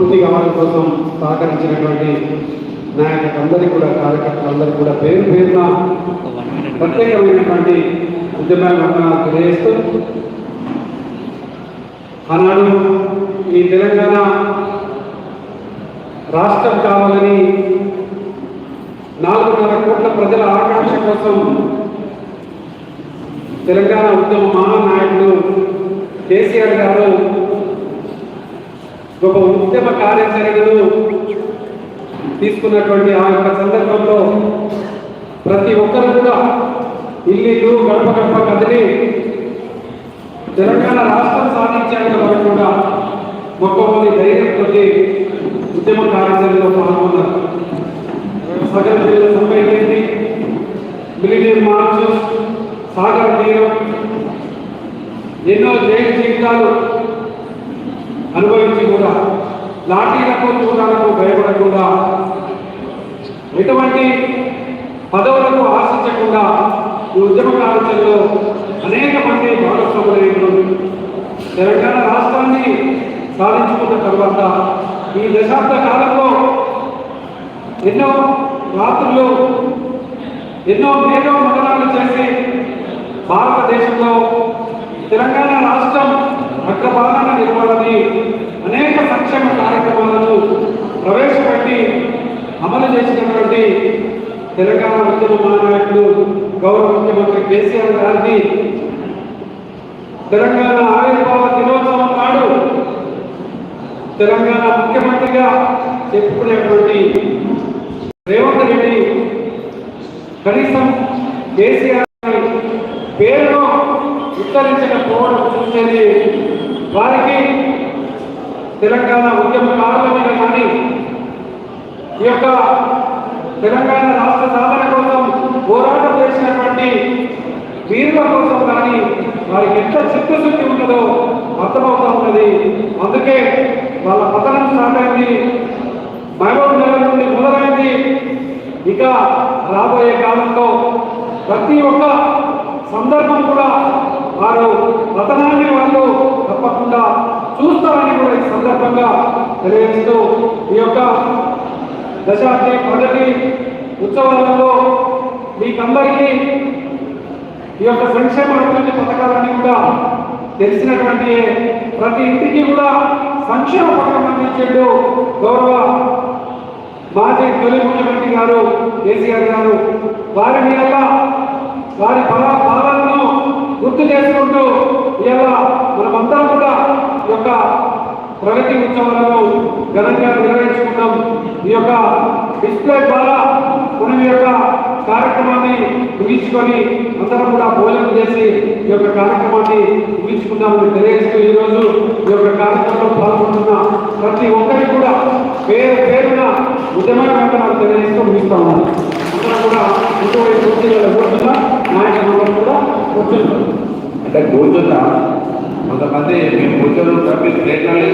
పూర్తి కావడం కోసం సహకరించినటువంటి నాయకులందరికీ కూడా కార్యకర్తలందరికీ కూడా పేరు పేరున ప్రత్యేకమైనటువంటి ఉద్యమాలు తెలియజేస్తూ ఆనాడు ఈ తెలంగాణ రాష్ట్రం కావాలని నాలుగున్నర కోట్ల ప్రజల ఆకాంక్ష కోసం తెలంగాణ ఉద్యమ మహానాయకుడు కేసీఆర్ గారు ఒక ఉద్యమ కార్యాచరణను తీసుకున్నటువంటి ఆ యొక్క సందర్భంలో ప్రతి ఒక్కరు కూడా ఇల్లు గడప గడప కదిలి తెలంగాణ రాష్ట్రం సాధించేంత వారు కూడా మొక్కమంది ధైర్యంతో ఉద్యమ కార్యాచరణలో పాల్గొన్నారు. సగం జిల్లా తొంభై ఎనిమిది మిలిటరీ మార్చ్ సాగర్ తీరం ఎన్నో జైలు జీవితాలు అనుభవించి కూడా లాఠీలకు చూడాలకు భయపడకుండా ఎటువంటి పదవులకు ఆశించకుండా ఈ ఉద్యమ కార్యాచరణలో అనేక మంది భాగస్వాములు తెలంగాణ రాష్ట్రాన్ని సాధించుకున్న తర్వాత ఈ దశాబ్ద కాలంలో ఎన్నో రాత్రులు ఎన్నో మేధో మదనాలు చేసి భారతదేశంలో తెలంగాణ రాష్ట్రం అగ్రపాలన నిర్మాణాన్ని అనేక సంక్షేమ కార్యక్రమాలను ప్రవేశపెట్టి అమలు చేసినటువంటి తెలంగాణ ఉద్యమ మహానాయకుడు గౌరవ ముఖ్యమంత్రి కేసీఆర్ గారిని తెలంగాణ ఆవిర్భావ దినోత్సవం నాడు తెలంగాణ ముఖ్యమంత్రిగా చెప్పుకునేటువంటి రేవంత్ రెడ్డి కనీసం కేసీఆర్ పేరును ఉత్తరించకపోవడం చూసేది వారికి తెలంగాణ ఉద్యమకారుల మీద కానీ ఈ యొక్క తెలంగాణ రాష్ట్ర సాధన కోసం పోరాటం చేసినటువంటి వీరుల కోసం కానీ వారికి ఎంత చిత్తశుద్ధి ఉన్నదో అర్థమవుతా ఉన్నది. అందుకే వాళ్ళ పతనం స్టార్ట్ అయింది మహబూబ్ నగర్ నుండి మొదలైంది. ఇక రాబోయే కాలంలో ప్రతి ఒక్క సందర్భం కూడా వారు పతనాన్ని వాళ్ళు తప్పకుండా చూస్తారని కూడా ఈ సందర్భంగా తెలియజేస్తూ ఈ యొక్క దశాబ్ది మొదటి ఉత్సవాలలో మీకందరికీ ఈ యొక్క సంక్షేమ అభివృద్ధి పథకాలన్నీ కూడా తెలిసినటువంటి ప్రతి ఇంటికి కూడా సంక్షేమ పథకం అందించేట్టు గౌరవ మాజీ తొలి ముఖ్యమంత్రి గారు కేసీఆర్ గారు వారిని ఎలా వారి పాలనను గుర్తు చేసుకుంటూ ఇలా మనమంతా కూడా యొక్క ప్రగతి ఉత్సవాలను ఘనంగా నిర్వహించుకున్నాం ఈ యొక్క డిస్ప్లే ద్వారా మనం యొక్క కార్యక్రమాన్ని ముగించుకొని అందరం కూడా భోజనం చేసి ఈ యొక్క కార్యక్రమాన్ని ముగించుకుందామని తెలియజేస్తూ ఈరోజు ఈ యొక్క కార్యక్రమంలో పాల్గొంటున్న ప్రతి ఒక్కరికి కూడా పేరు పేరున ఉద్యమకాలను తెలియజేస్తూ ముగిస్తా ఉన్నాను. అందరం కూడా ఇటువంటి కూర్చున్న నాయకులందరూ కూడా కూర్చుంటారు అంటే కూర్చున్నా కొంతమంది మేము కూర్చొని తప్పి మీరు